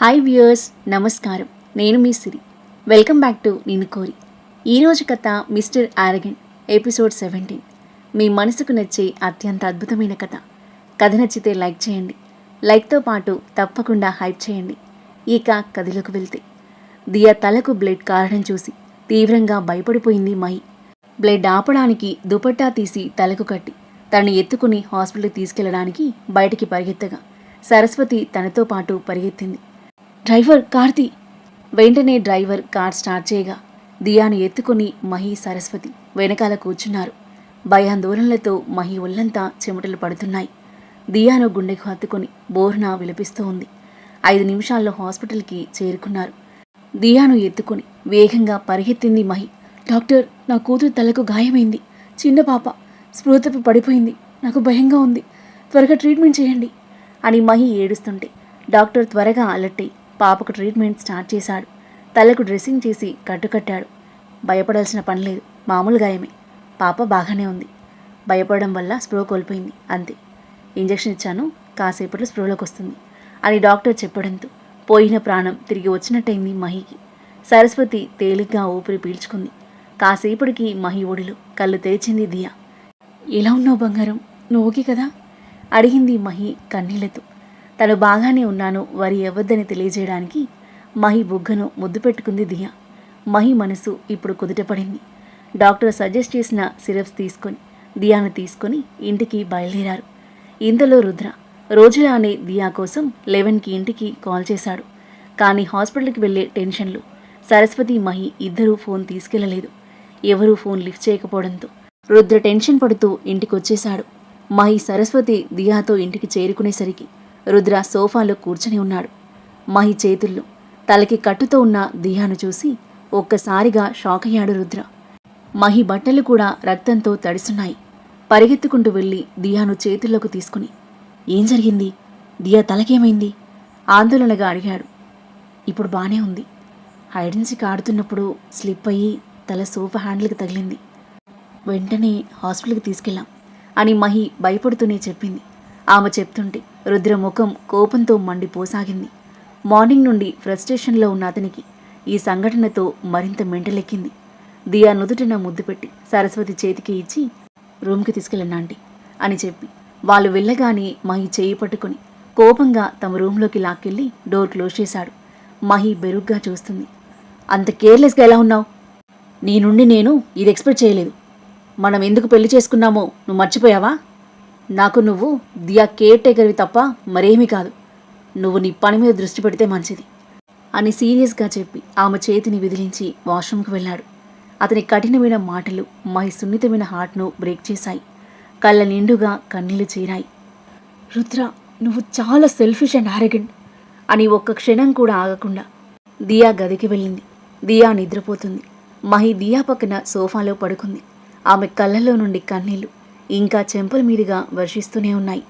Hi viewers నమస్కారం. నేను మీ సిరి. వెల్కమ్ బ్యాక్ టు నేను కోరి. ఈరోజు కథ మిస్టర్ ఆరగన్ ఎపిసోడ్ సెవెంటీన్. మీ మనసుకు నచ్చే అత్యంత అద్భుతమైన కథ. కథ నచ్చితే లైక్ చేయండి. లైక్తో పాటు తప్పకుండా హైప్ చేయండి. ఇక కథలోకి వెళ్తే. దియా తలకు బ్లడ్ కారణం చూసి తీవ్రంగా భయపడిపోయింది మహి. బ్లడ్ ఆపడానికి దుపట్టా తీసి తలకు కట్టి తనని ఎత్తుకుని హాస్పిటల్కి తీసుకెళ్ళడానికి బయటికి పరిగెత్తగా. సరస్వతి తనతో పాటు పరిగెత్తింది. డ్రైవర్ కార్తీ. వెంటనే డ్రైవర్ కార్ స్టార్ట్ చేయగా దియాను ఎత్తుకుని మహి సరస్వతి వెనకాల కూర్చున్నారు. భయాందోళనలతో మహి ఒళ్ళంతా చెమటలు పడుతున్నాయి. దియాను గుండెకు హత్తుకొని బోర్న విలపిస్తూ ఉంది. ఐదు నిమిషాల్లో హాస్పిటల్కి చేరుకున్నారు. దియాను ఎత్తుకొని వేగంగా పరిగెత్తింది మహి. డాక్టర్ నా కూతురు తలకు గాయమైంది. చిన్న పాప స్పృహ తప్పి పడిపోయింది. నాకు భయంగా ఉంది. త్వరగా ట్రీట్మెంట్ చేయండి అని మహి ఏడుస్తుంటే డాక్టర్ త్వరగా అలర్ట్ పాపకు ట్రీట్మెంట్ స్టార్ట్ చేశాడు. తలకు డ్రెస్సింగ్ చేసి కట్టుకట్టాడు భయపడాల్సిన పని లేదు. మామూలు గాయమే పాప బాగానే ఉంది. భయపడడం వల్ల స్ప్రో కోల్పోయింది. అంతే. ఇంజెక్షన్ ఇచ్చాను. కాసేపట్లో స్ప్రోలోకి వస్తుంది అని డాక్టర్ చెప్పడంతో పోయిన ప్రాణం తిరిగి వచ్చినట్టయింది మహికి. సరస్వతి తేలిగ్గా ఊపిరి పీల్చుకుంది. కాసేపటికి మహి ఒడిలో కళ్ళు తెరిచింది దియా. ఇలా ఉన్నావు బంగారం? నువ్వు ఓకే కదా? అడిగింది మహి కన్నీళ్ళతో. తను బాగానే ఉన్నాను వరి ఎవ్వద్దని తెలియజేయడానికి మహి బుగ్గను ముద్దు పెట్టుకుంది దియా మహి మనసు ఇప్పుడు కుదుటపడింది డాక్టర్ సజెస్ట్ చేసిన సిరప్స్ తీసుకొని దియాను తీసుకొని ఇంటికి బయలుదేరారు. ఇంతలో రుద్ర రోజులానే దియా కోసం లెవెన్కి ఇంటికి కాల్ చేశాడు. కానీ హాస్పిటల్కి వెళ్ళే టెన్షన్లు సరస్వతి మహి ఇద్దరూ ఫోన్ తీసుకెళ్ళలేదు. ఎవరూ ఫోన్ లిఫ్ట్ చేయకపోవడంతో రుద్ర టెన్షన్ పడుతూ ఇంటికొచ్చేశాడు. మహి సరస్వతి దియాతో ఇంటికి చేరుకునేసరికి రుద్ర సోఫాలో కూర్చొని ఉన్నాడు. మహి చేతుల్లో తలకి కట్టుతో ఉన్న దియాను చూసి ఒక్కసారిగా షాక్ అయ్యాడు రుద్ర. మహి బట్టలు కూడా రక్తంతో తడిసున్నాయి పరిగెత్తుకుంటూ వెళ్ళి దియాను చేతుల్లోకి తీసుకుని ఏం జరిగింది? దియా తలకేమైంది? ఆందోళనగా అడిగాడు. ఇప్పుడు బానే ఉంది. హైడెన్సీ ఆడుతున్నప్పుడు స్లిప్ అయ్యి తల సోఫా హ్యాండిల్కి తగిలింది. వెంటనే హాస్పిటల్కి తీసుకెళ్ళాం అని మహి భయపడుతూనే చెప్పింది. ఆమె చెప్తుంటే రుద్ర ముఖం కోపంతో మండిపోసాగింది. మార్నింగ్ నుండి ఫ్రస్ట్రేషన్లో ఉన్న అతనికి ఈ సంఘటనతో మరింత మెంటలెక్కింది. దియా నుదుటిన ముద్దు పెట్టి సరస్వతి చేతికి ఇచ్చి రూమ్కి తీసుకెళ్ళండి అని చెప్పి వాళ్ళు వెళ్ళగానే మహి చేయి పట్టుకుని కోపంగా తమ రూమ్లోకి లాక్కెళ్ళి డోర్ క్లోజ్ చేశాడు. మహి బెరుగ్గా చూస్తుంది. అంత కేర్లెస్గా ఎలా ఉన్నావు? నీ నుండి నేను ఇది ఎక్స్పెక్ట్ చేయలేదు. మనం ఎందుకు పెళ్ళి చేసుకున్నామో నువ్వు మర్చిపోయావా? నాకు నువ్వు దియా కేర్ టేకర్వి తప్ప మరేమీ కాదు. నువ్వు నీ పని మీద దృష్టి పెడితే మంచిది అని సీరియస్గా చెప్పి ఆమె చేతిని విదిలించి వాష్రూమ్కి వెళ్ళాడు. అతని కఠినమైన మాటలు మహి సున్నితమైన హార్ట్ను బ్రేక్ చేశాయి. కళ్ళ నిండుగా కన్నీళ్ళు చేరాయి. రుద్ర నువ్వు చాలా సెల్ఫిష్ అండ్ ఆరగెంట్ అని ఒక్క క్షణం కూడా ఆగకుండా దియా గదికి వెళ్ళింది. దియా నిద్రపోతుంది. మహి దియా పక్కన సోఫాలో పడుకుంది. ఆమె కళ్ళలో నుండి కన్నీళ్ళు ఇంకా చెంపల మీదుగా వర్షిస్తూనే ఉన్నాయి.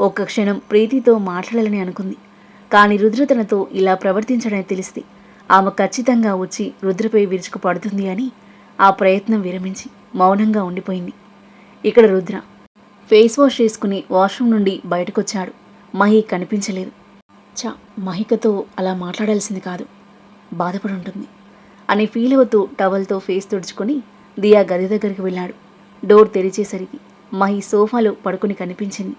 ఒక్క క్షణం ప్రీతితో మాట్లాడాలని అనుకుంది. కానీ రుద్ర తనతో ఇలా ప్రవర్తించడని తెలిస్తే ఆమె ఖచ్చితంగా వచ్చి రుద్రపై విరుచుకు పడుతుంది అని ఆ ప్రయత్నం విరమించి మౌనంగా ఉండిపోయింది. ఇక్కడ రుద్ర ఫేస్ వాష్ చేసుకుని వాష్రూమ్ నుండి బయటకొచ్చాడు. మహి కనిపించలేదు. చా మహికతో అలా మాట్లాడాల్సింది కాదు. బాధపడి ఉంటుంది అని ఫీల్ అవుతూ టవల్తో ఫేస్ తుడుచుకొని దియా గది దగ్గరికి వెళ్ళాడు. డోర్ తెరిచేసరికి మహి సోఫాలో పడుకుని కనిపించింది.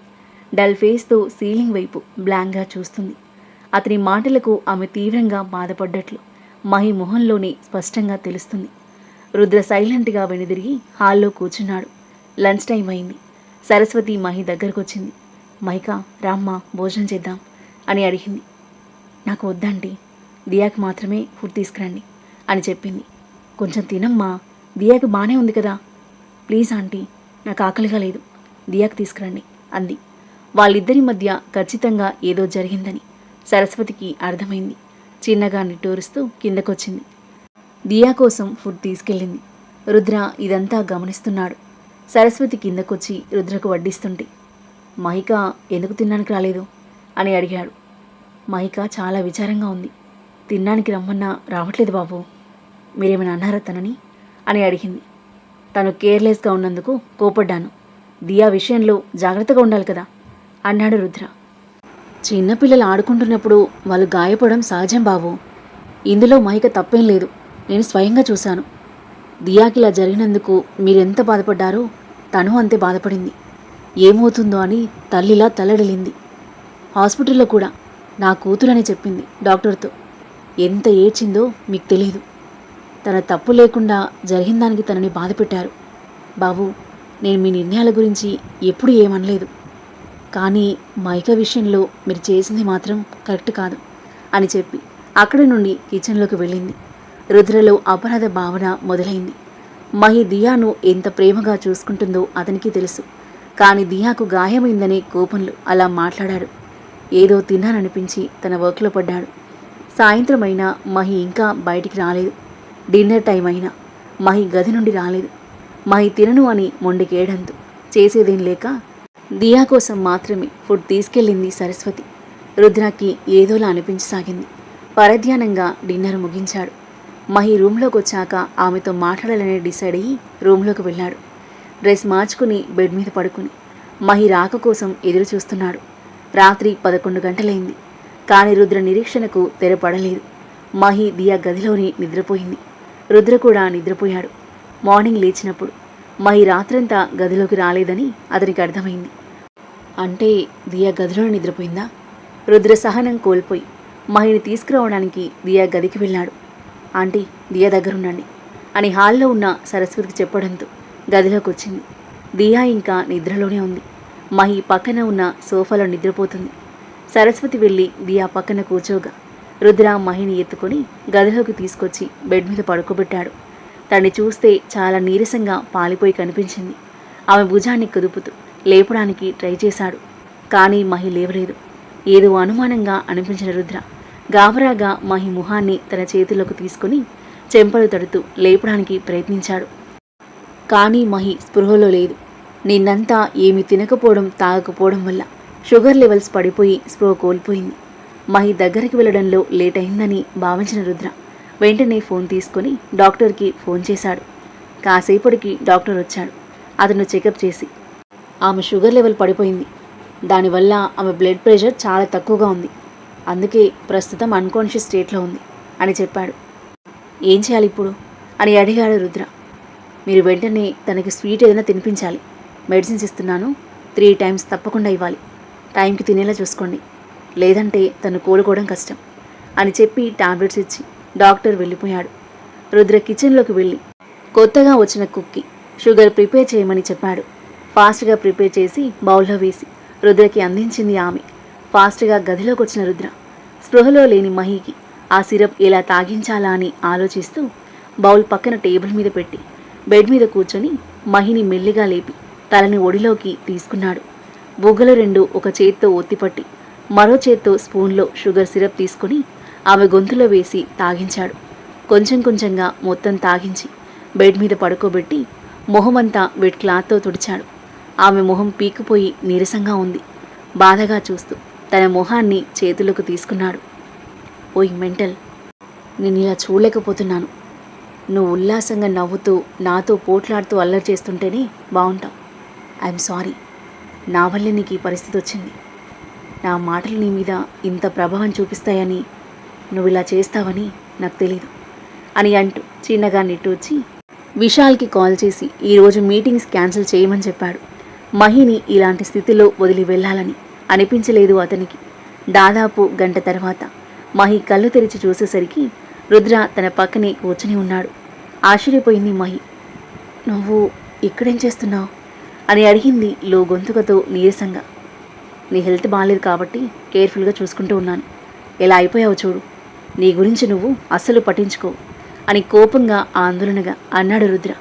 డల్ ఫేస్తో సీలింగ్ వైపు బ్లాంక్గా చూస్తుంది. అతని మాటలకు ఆమె తీవ్రంగా బాధపడ్డట్లు మహి మొహంలోనే స్పష్టంగా తెలుస్తుంది. రుద్ర సైలెంట్గా వెనుదిరిగి హాల్లో కూర్చున్నాడు. లంచ్ టైం అయింది. సరస్వతి మహి దగ్గరకొచ్చింది. మైక రామ్మ భోజనం చేద్దాం అని అడిగింది. నాకు వద్దండి దియాకి మాత్రమే ఫుడ్ తీసుకురండి అని చెప్పింది. కొంచెం తినమ్మా. దియాకి బాగానే ఉంది కదా. Please aunty. నాకు ఆకలిగా లేదు. దియాకి తీసుకురండి అంది. వాళ్ళిద్దరి మధ్య ఖచ్చితంగా ఏదో జరిగిందని సరస్వతికి అర్థమైంది. చిన్నగా నిట్టూరుస్తూ కిందకొచ్చింది. దియా కోసం ఫుడ్ తీసుకెళ్ళింది. రుద్ర ఇదంతా గమనిస్తున్నాడు. సరస్వతి కిందకొచ్చి రుద్రకు వడ్డిస్తుంటే మహిక ఎందుకు తినడానికి రాలేదు? అని అడిగాడు. మహిక చాలా విచారంగా ఉంది. తినడానికి రమ్మన్నా రావట్లేదు బాబు. మీరేమైనా అన్నారా తనని? అని అడిగింది. తను కేర్లెస్గా ఉన్నందుకు కోపడ్డాను. దియా విషయంలో జాగ్రత్తగా ఉండాలి కదా? అన్నాడు రుద్ర. చిన్నపిల్లలు ఆడుకుంటున్నప్పుడు వాళ్ళు గాయపడడం సహజం బాబు. ఇందులో మైక తప్పేం లేదు. నేను స్వయంగా చూశాను. దియాకి ఇలా జరిగినందుకు మీరెంత బాధపడ్డారో తను అంతే బాధపడింది. ఏమవుతుందో అని తల్లిలా తల్లడిల్లింది. హాస్పిటల్లో కూడా నా కూతురని చెప్పింది డాక్టర్తో. ఎంత ఏడ్చిందో మీకు తెలియదు తన తప్పు లేకుండా జరిగిన దానికి తనని బాధ పెట్టారు బాబు నేను మీ నిర్ణయాల గురించి ఎప్పుడు ఏమనలేదు. కానీ మైక విషయంలో మీరు చేసింది మాత్రం కరెక్ట్ కాదు అని చెప్పి అక్కడి నుండి కిచెన్లోకి వెళ్ళింది. రుద్రలో అపరాధ భావన మొదలైంది. మహి దియాను ఎంత ప్రేమగా చూసుకుంటుందో అతనికి తెలుసు. కానీ దియాకు గాయమైందనే కోపంలో అలా మాట్లాడాడు. ఏదో తిన్నాననిపించి తన వర్క్లో పడ్డాడు. సాయంత్రం అయినా మహి ఇంకా బయటికి రాలేదు. డిన్నర్ టైం అయినా మహి గది నుండి రాలేదు. మహి తినను అని మొండికేయడంతో చేసేదేం లేక దియా కోసం మాత్రమే ఫుడ్ తీసుకెళ్ళింది సరస్వతి. రుద్రాకి ఏదోలా అనిపించసాగింది. పరధ్యానంగా డిన్నర్ ముగించాడు. మహి రూమ్లోకి వచ్చాక ఆమెతో మాట్లాడాలని డిసైడ్ అయ్యి రూమ్లోకి వెళ్ళాడు. డ్రెస్ మార్చుకుని బెడ్ మీద పడుకుని మహి రాక కోసం ఎదురు చూస్తున్నాడు రాత్రి పదకొండు గంటలైంది. కానీ రుద్ర నిరీక్షణకు తెరపడలేదు. మహి దియా గదిలోనే నిద్రపోయింది. రుద్ర కూడా నిద్రపోయాడు. మార్నింగ్ లేచినప్పుడు మహి రాత్రంతా గదిలోకి రాలేదని అతనికి అర్థమైంది. అంటే దియా గదిలో నిద్రపోయిందా? రుద్ర సహనం కోల్పోయి మహిని తీసుకురావడానికి దియా గదికి వెళ్ళాడు. ఆంటీ దియా దగ్గరుండండి అని హాల్లో ఉన్న సరస్వతికి చెప్పడంతో గదిలోకి వచ్చింది దియా ఇంకా నిద్రలోనే ఉంది. మహి పక్కన ఉన్న సోఫాలో నిద్రపోతుంది. సరస్వతి వెళ్ళి దియా పక్కన కూర్చోగా రుద్ర మహిని ఎత్తుకొని గదిలోకి తీసుకొచ్చి బెడ్ మీద పడుకోబెట్టాడు. తన్ని చూస్తే చాలా నీరసంగా పాలిపోయి కనిపించింది. ఆమె భుజాన్ని కుదుపుతూ లేపడానికి ట్రై చేశాడు కానీ మహి లేవలేదు. ఏదో అనుమానంగా అనిపించిన రుద్ర గాబరాగా మహి ముఖాన్ని తన చేతిలోకి తీసుకుని చెంపలు తడుతూ లేపడానికి ప్రయత్నించాడు. కానీ మహి స్పృహలో లేదు. నిన్నంతా ఏమి తినకపోవడం తాగకపోవడం వల్ల షుగర్ లెవెల్స్ పడిపోయి స్పృహ కోల్పోయింది. మహి దగ్గరికి వెళ్ళడంలో లేట్ అయిందని భావించిన రుద్ర వెంటనే ఫోన్ తీసుకొని డాక్టర్కి ఫోన్ చేశాడు. కాసేపటికి డాక్టర్ వచ్చాడు. అతను చెకప్ చేసి ఆమె షుగర్ లెవెల్ పడిపోయింది. దానివల్ల ఆమె బ్లడ్ ప్రెషర్ చాలా తక్కువగా ఉంది. అందుకే ప్రస్తుతం అన్కాన్షియస్ స్టేట్లో ఉంది అని చెప్పాడు. ఏం చేయాలి ఇప్పుడు? అని అడిగాడు రుద్ర. మీరు వెంటనే తనకి స్వీట్ ఏదైనా తినిపించాలి. మెడిసిన్స్ ఇస్తున్నాను. త్రీ టైమ్స్ తప్పకుండా ఇవ్వాలి. టైంకి తినేలా చూసుకోండి. లేదంటే తను కోలుకోవడం కష్టం అని చెప్పి టాబ్లెట్స్ ఇచ్చి డాక్టర్ వెళ్ళిపోయాడు. రుద్ర కిచెన్లోకి వెళ్ళి కొత్తగా వచ్చిన కుక్కి షుగర్ ప్రిపేర్ చేయమని చెప్పాడు. ఫాస్ట్గా ప్రిపేర్ చేసి బౌల్లో వేసి రుద్రకి అందించింది ఆమె. ఫాస్ట్గా గదిలోకి వచ్చిన రుద్ర స్పృహలో లేని మహికి ఆ సిరప్ ఎలా తాగించాలా అని ఆలోచిస్తూ బౌల్ పక్కన టేబుల్ మీద పెట్టి బెడ్ మీద కూర్చొని మహిని మెల్లిగా లేపి తలని ఒడిలోకి తీసుకున్నాడు. బుగ్గలు రెండు ఒక చేత్తో ఒత్తిపట్టి మరో చేత్తో స్పూన్లో షుగర్ సిరప్ తీసుకుని ఆమె గొంతులో వేసి తాగించాడు. కొంచెం కొంచెంగా మొత్తం తాగించి బెడ్ మీద పడుకోబెట్టి మొహమంతా వెట్ క్లాత్తో తుడిచాడు. ఆమె మొహం పీకిపోయి నీరసంగా ఉంది. బాధగా చూస్తూ తన మొహాన్ని చేతులకు తీసుకున్నాడు. ఓయ్ మెంటల్ నేను ఇలా చూడలేకపోతున్నాను. నువ్వు ఉల్లాసంగా నవ్వుతూ నాతో పోట్లాడుతూ అల్లరి చేస్తుంటేనే బాగుంటావు. I'm sorry. నా వల్లే నీకు ఈ పరిస్థితి వచ్చింది. నా మాటలు నీ మీద ఇంత ప్రభావం చూపిస్తాయని నువ్వు ఇలా చేస్తావని నాకు తెలీదు అని అంటూ చిన్నగా నిట్టూర్చి విశాల్కి కాల్ చేసి ఈరోజు మీటింగ్స్ క్యాన్సిల్ చేయమని చెప్పాడు. మహిని ఇలాంటి స్థితిలో వదిలి వెళ్ళాలని అనిపించలేదు అతనికి. దాదాపు గంట తర్వాత మహి కళ్ళు తెరిచి చూసేసరికి రుద్ర తన పక్కనే కూర్చుని ఉన్నాడు. ఆశ్చర్యపోయింది మహి. నువ్వు ఇక్కడేం చేస్తున్నావు? అని అడిగింది లో గొంతుకతో నీరసంగా. నీ హెల్త్ బాగాలేదు కాబట్టి కేర్ఫుల్గా చూసుకుంటూ ఉన్నాను. ఎలా అయిపోయావు చూడు. నీ గురించి నువ్వు అస్సలు పట్టించుకో అని కోపంగా ఆందోళనగా అన్నాడు రుద్ర.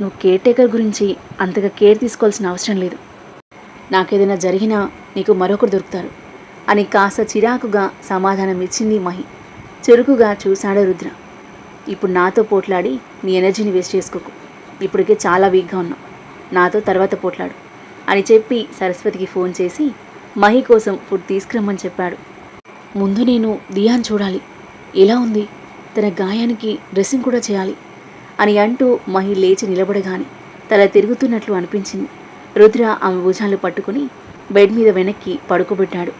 నువ్వు కేర్ టేకర్ గురించి అంతగా కేర్ తీసుకోవాల్సిన అవసరం లేదు. నాకేదైనా జరిగినా నీకు మరొకరు దొరుకుతారు అని కాస్త చిరాకుగా సమాధానం ఇచ్చింది మహి. చురుకుగా చూశాడు రుద్ర. ఇప్పుడు నాతో పోట్లాడి నీ ఎనర్జీని వేస్ట్ చేసుకోకు. ఇప్పటికే చాలా వీక్గా ఉన్నావు. నాతో తర్వాత పోట్లాడు. అని చెప్పి సరస్వతికి ఫోన్ చేసి మహి కోసం ఫుడ్ తీసుకురమ్మని చెప్పాడు. ముందు నేను దియాన్ చూడాలి. ఎలా ఉంది? తన గాయానికి డ్రెస్సింగ్ కూడా చేయాలి అని అంటూ మహి లేచి నిలబడగానే తల తిరుగుతున్నట్లు అనిపించింది. రుద్ర ఆమె భుజాలు పట్టుకుని బెడ్ మీద వెనక్కి పడుకోబెట్టాడు.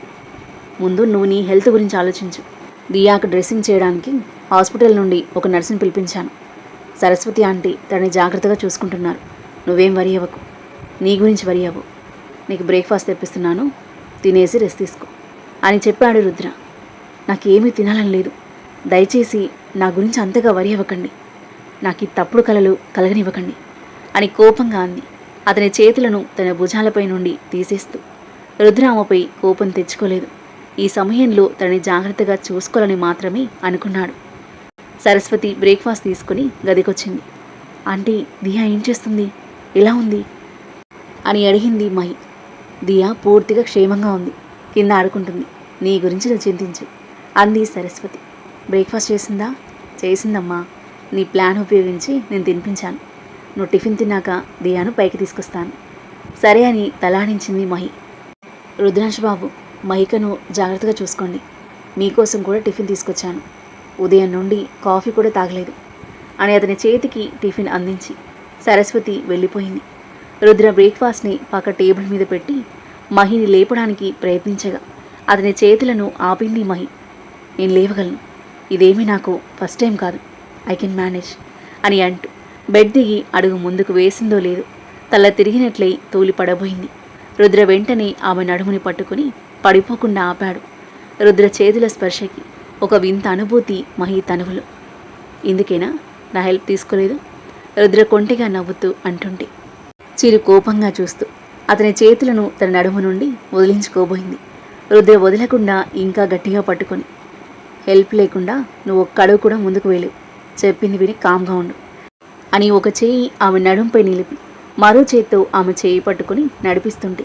ముందు నువ్వు నీ హెల్త్ గురించి ఆలోచించు. దియాకు డ్రెస్సింగ్ చేయడానికి హాస్పిటల్ నుండి ఒక నర్సుని పిలిపించాను. సరస్వతి ఆంటీ తనని జాగ్రత్తగా చూసుకుంటున్నారు. నువ్వేం వరి అవ్వకు. నీ గురించి వరి అవ్వు. నీకు బ్రేక్ఫాస్ట్ తెప్పిస్తున్నాను. తినేసి రెస్ట్ తీసుకో. అని చెప్పాడు రుద్ర. నాకేమీ తినాలని లేదు. దయచేసి నా గురించి అంతగా వరి అవ్వకండి. నాకు ఈ తప్పుడు కలలు కలగనివ్వకండి అని కోపంగా అంది. అతని చేతులను తన భుజాలపై నుండి తీసేస్తూ రుద్ర ఆమెపై కోపం తెచ్చుకోలేదు. ఈ సమయంలో తనని జాగ్రత్తగా చూసుకోవాలని మాత్రమే అనుకున్నాడు. సరస్వతి బ్రేక్ఫాస్ట్ తీసుకుని గదికొచ్చింది. ఆంటీ దియా ఏం చేస్తుంది? ఎలా ఉంది? అని అడిగింది మహి. దియా పూర్తిగా క్షేమంగా ఉంది. కింద ఆడుకుంటుంది. నీ గురించి నువ్వు చింతించు. అంది సరస్వతి. బ్రేక్ఫాస్ట్ చేసిందా? చేసిందమ్మా. నీ ప్లాన్ ఉపయోగించి నేను తినిపించాను. నువ్వు టిఫిన్ తిన్నాక దియాను పైకి తీసుకొస్తాను. సరే అని తలాడించింది మహి. రుద్రాంశ్ బాబు మహికను జాగ్రత్తగా చూసుకోండి. మీకోసం కూడా టిఫిన్ తీసుకొచ్చాను. ఉదయం నుండి కాఫీ కూడా తాగలేదు. అని అతని చేతికి టిఫిన్ అందించి సరస్వతి వెళ్ళిపోయింది. రుద్ర బ్రేక్ఫాస్ట్ని పక్క టేబుల్ మీద పెట్టి మహిని లేపడానికి ప్రయత్నించగా అతని చేతులను ఆపింది మహి. నేను లేవగలను. ఇదేమీ నాకు ఫస్ట్ టైం కాదు. ఐ కెన్ మేనేజ్ అని అంటూ బెడ్ దిగి అడుగు ముందుకు వేసిందో లేదు తల తిరిగినట్లయి తూలి పడబోయింది. రుద్ర వెంటనే ఆమె నడుముని పట్టుకుని పడిపోకుండా ఆపాడు. రుద్ర చేతుల స్పర్శకి ఒక వింత అనుభూతి మహి తనువులు. ఇందుకేనా? నా హెల్ప్ తీసుకోలేదు? రుద్ర కొంటిగా నవ్వుతూ అంటుంటే. చిరు కోపంగా చూస్తూ అతని చేతులను తన నడుము నుండి వదిలించుకోబోయింది. రుద్ర వదలకుండా ఇంకా గట్టిగా పట్టుకొని హెల్ప్ లేకుండా నువ్వు ఒక్క అడుగు కూడా ముందుకు వేలేవు చెప్పింది విని కామ్గా ఉండు అని ఒక చేయి ఆమె నడుంపై నిలిపి మరో చేత్తో ఆమె చేయి పట్టుకుని నడిపిస్తుంటే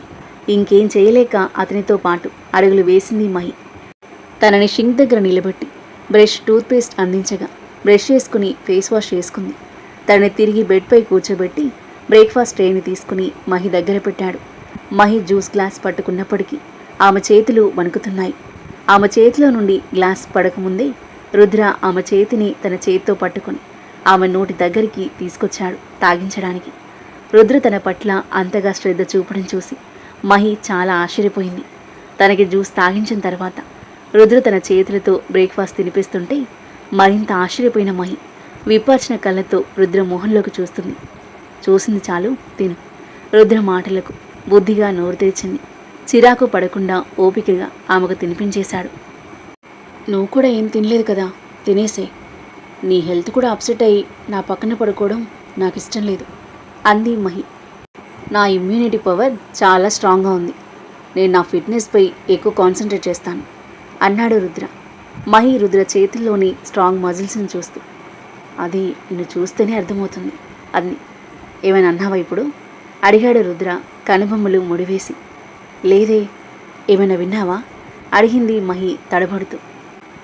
ఇంకేం చేయలేక అతనితో పాటు అడుగులు వేసింది మహి. తనని షింక్ దగ్గర నిలబెట్టి బ్రష్ టూత్పేస్ట్ అందించగా బ్రష్ చేసుకుని ఫేస్ వాష్ చేసుకుంది. తనని తిరిగి బెడ్పై కూర్చోబెట్టి బ్రేక్ఫాస్ట్ ట్రేని తీసుకుని మహి దగ్గర పెట్టాడు. మహి జ్యూస్ గ్లాస్ పట్టుకున్నప్పటికీ ఆమె చేతులు వణుకుతున్నాయి. ఆమె చేతిలో నుండి గ్లాస్ పడకముందే రుద్ర ఆమె చేతిని తన చేతితో పట్టుకొని ఆమె నోటి దగ్గరికి తీసుకొచ్చాడు తాగించడానికి. రుద్ర తన పట్ల అంతగా శ్రద్ధ చూపడం చూసి మహి చాలా ఆశ్చర్యపోయింది. తనకి జ్యూస్ తాగించిన తర్వాత రుద్ర తన చేతులతో బ్రేక్ఫాస్ట్ తినిపిస్తుంటే మరింత ఆశ్చర్యపోయిన మహి విప్పర్చిన కళ్ళతో రుద్ర మొహంలోకి చూస్తుంది. చూసింది చాలు తిను. రుద్ర మాటలకు బుద్ధిగా నోరు తెరిచింది. చిరాకు పడకుండా ఓపికగా ఆమెకు తినిపించేశాడు. నువ్వు కూడా ఏం తినలేదు కదా తినేసే. నీ హెల్త్ కూడా అప్సెట్ అయ్యి నా పక్కన పడుకోవడం నాకు ఇష్టం లేదు అంది మహి. నా ఇమ్యూనిటీ పవర్ చాలా స్ట్రాంగ్గా ఉంది. నేను నా ఫిట్నెస్పై ఎక్కువ కాన్సన్ట్రేట్ చేస్తాను అన్నాడు రుద్ర. మహి రుద్ర చేతుల్లోని స్ట్రాంగ్ మజిల్స్ని చూస్తూ. అది నిన్ను చూస్తేనే అర్థమవుతుంది అది. ఏమైనా అన్నావా ఇప్పుడు? అడిగాడు రుద్ర కనుబొమ్మలు ముడివేసి. లేదే ఏమైనా విన్నావా? అడిగింది మహి తడబడుతూ.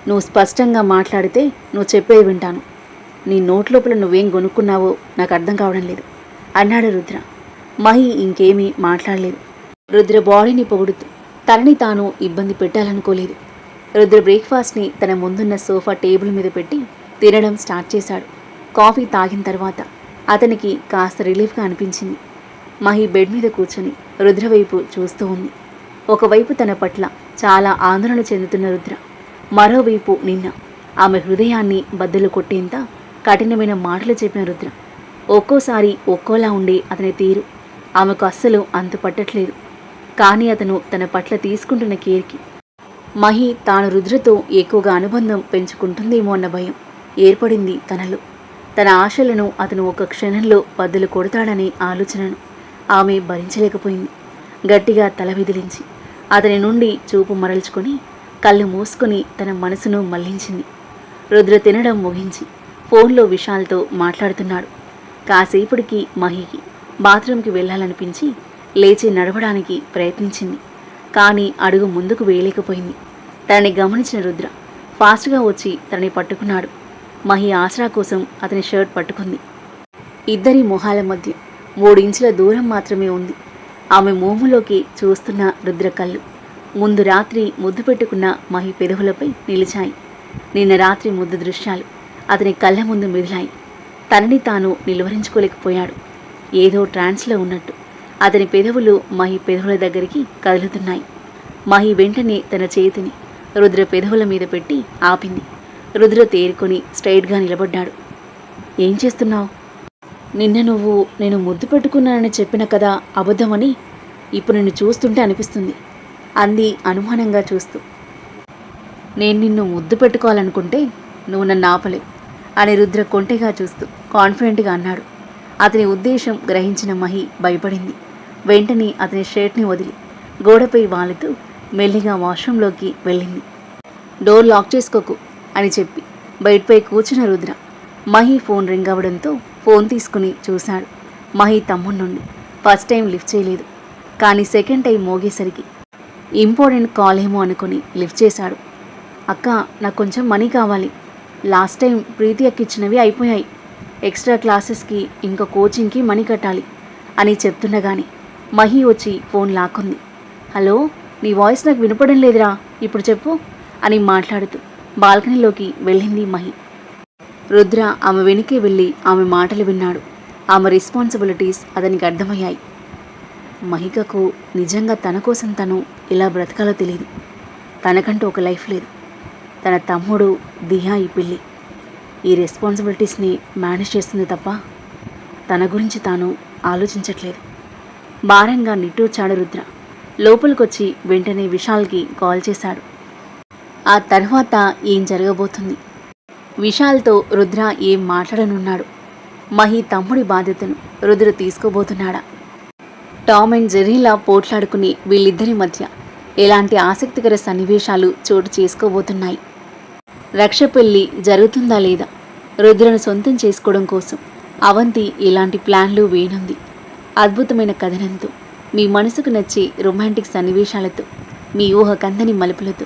నువ్వు స్పష్టంగా మాట్లాడితే నువ్వు చెప్పేది వింటాను. నీ నోట్లోపల నువ్వేం కొనుక్కున్నావో నాకు అర్థం కావడం లేదు అన్నాడు రుద్ర. మహి ఇంకేమీ మాట్లాడలేదు. రుద్ర బాడీని పొగుడుతూ తనని తాను ఇబ్బంది పెట్టాలనుకోలేదు. రుద్ర బ్రేక్ఫాస్ట్ని తన ముందున్న సోఫా టేబుల్ మీద పెట్టి తినడం స్టార్ట్ చేశాడు. కాఫీ తాగిన తర్వాత అతనికి కాస్త రిలీఫ్గా అనిపించింది. మహి బెడ్ మీద కూర్చొని రుద్ర వైపు చూస్తూ ఉంది. ఒకవైపు తన పట్ల చాలా ఆందోళన చెందుతున్న రుద్ర మరోవైపు నిన్న ఆమె హృదయాన్ని బద్దలు కొట్టేంత కఠినమైన మాటలు చెప్పిన రుద్ర. ఒక్కోసారి ఒక్కోలా ఉండే అతని తీరు ఆమెకు అస్సలు అంత పట్టట్లేదు. కానీ అతను తన పట్ల తీసుకుంటున్న కేర్కి మహి తాను రుద్రతో ఎక్కువగా అనుబంధం పెంచుకుంటుందేమో అన్న భయం ఏర్పడింది తనలో. తన ఆశలను అతను ఒక క్షణంలో బద్దలు కొడతాడనే ఆలోచనను ఆమె భరించలేకపోయింది. గట్టిగా తల విదిలించి అతని నుండి చూపు మరల్చుకొని కళ్ళు మూసుకొని తన మనసును మళ్ళించింది. రుద్ర తినడం ముగించి ఫోన్లో విశాల్తో మాట్లాడుతున్నాడు. కాసేపటికి మహికి బాత్రూంకి వెళ్ళాలనిపించి లేచి నడవడానికి ప్రయత్నించింది. కానీ అడుగు ముందుకు వేయలేకపోయింది. తనని గమనించిన రుద్ర ఫాస్ట్గా వచ్చి తనని పట్టుకున్నాడు. మహి ఆసరా కోసం అతని షర్ట్ పట్టుకుంది. ఇద్దరి మొహాల మధ్య మూడించుల దూరం మాత్రమే ఉంది. ఆమె మోములోకి చూస్తున్న రుద్రకళ్ళు ముందు రాత్రి ముద్దు పెట్టుకున్న మహి పెదవులపై నిలిచాయి. నిన్న రాత్రి ముద్దు దృశ్యాలు అతని కళ్ళ ముందు మిదిలాయి తనని తాను నిలువరించుకోలేకపోయాడు. ఏదో ట్రాన్స్లో ఉన్నట్టు అతని పెదవులు మహి పెదవుల దగ్గరికి కదులుతున్నాయి. మహి వెంటనే తన చేతిని రుద్ర పెదవుల మీద పెట్టి ఆపింది. రుద్ర తేరుకొని స్ట్రైట్గా నిలబడ్డాడు. ఏం చేస్తున్నావు? నిన్న నువ్వు నేను ముద్దు పెట్టుకున్నానని చెప్పిన కదా అబద్ధమని ఇప్పుడు నిన్ను చూస్తుంటే అనిపిస్తుంది అంది అనుమానంగా చూస్తూ. నేను నిన్ను ముద్దు పెట్టుకోవాలనుకుంటే నువ్వు నన్ను ఆపలేవు అని రుద్ర కొంటెగా చూస్తూ కాన్ఫిడెంట్గా అన్నాడు. అతని ఉద్దేశం గ్రహించిన మహి భయపడింది. వెంటనే అతని షర్ట్ని వదిలి గోడపై వాలుతూ మెల్లిగా వాష్రూంలోకి వెళ్ళింది. డోర్ లాక్ చేసుకోకు అని చెప్పి బయటపై కూర్చున్న రుద్ర. మహి ఫోన్ రింగ్ అవ్వడంతో ఫోన్ తీసుకుని చూశాడు. మహి తమ్ముడి నుండి ఫస్ట్ టైం లిఫ్ట్ చేయలేదు. కానీ సెకండ్ టైం మోగేసరికి ఇంపార్టెంట్ కాల్ ఏమో అనుకుని లిఫ్ట్ చేశాడు. అక్క నాకు కొంచెం మనీ కావాలి. లాస్ట్ టైం ప్రీతి అక్కిచ్చినవి అయిపోయాయి. ఎక్స్ట్రా క్లాసెస్కి ఇంకా కోచింగ్కి మనీ కట్టాలి అని చెప్తుండగానే మహి వచ్చి ఫోన్ లాక్కుంది. హలో నీ వాయిస్ నాకు వినపడం లేదురా. ఇప్పుడు చెప్పు అని మాట్లాడుతూ బాల్కనీలోకి వెళ్ళింది మహి. రుద్ర ఆమె వెనుకే వెళ్ళి ఆమె మాటలు విన్నాడు. ఆమె రెస్పాన్సిబిలిటీస్ అతనికి అర్థమయ్యాయి. మహికకు నిజంగా తన కోసం తను ఇలా బ్రతకాలో తెలియదు తనకంటూ ఒక లైఫ్ లేదు. తన తమ్ముడు దిహా ఈ పిల్లి. ఈ రెస్పాన్సిబిలిటీస్ని మేనేజ్ చేస్తుంది తప్ప తన గురించి తాను ఆలోచించట్లేదు. భారంగా నిట్టూర్చాడు రుద్ర. లోపలికొచ్చి వెంటనే విశాల్కి కాల్ చేశాడు. ఆ తర్వాత ఏం జరగబోతుంది? విశాల్తో రుద్ర ఏం మాట్లాడనున్నాడు? మహి తమ్ముడి బాధ్యతను రుద్ర తీసుకోబోతున్నాడా? టామ్ అండ్ జెర్రీలా పోట్లాడుకుని వీళ్ళిద్దరి మధ్య ఎలాంటి ఆసక్తికర సన్నివేశాలు చోటు చేసుకోబోతున్నాయి? రక్ష పెళ్ళి జరుగుతుందా లేదా? రుద్రను సొంతం చేసుకోవడం కోసం అవంతి ఇలాంటి ప్లాన్లు వేనుంది అద్భుతమైన కథనంతో మీ మనసుకు నచ్చే రొమాంటిక్ సన్నివేశాలతో మీ ఊహ కందని మలుపులతో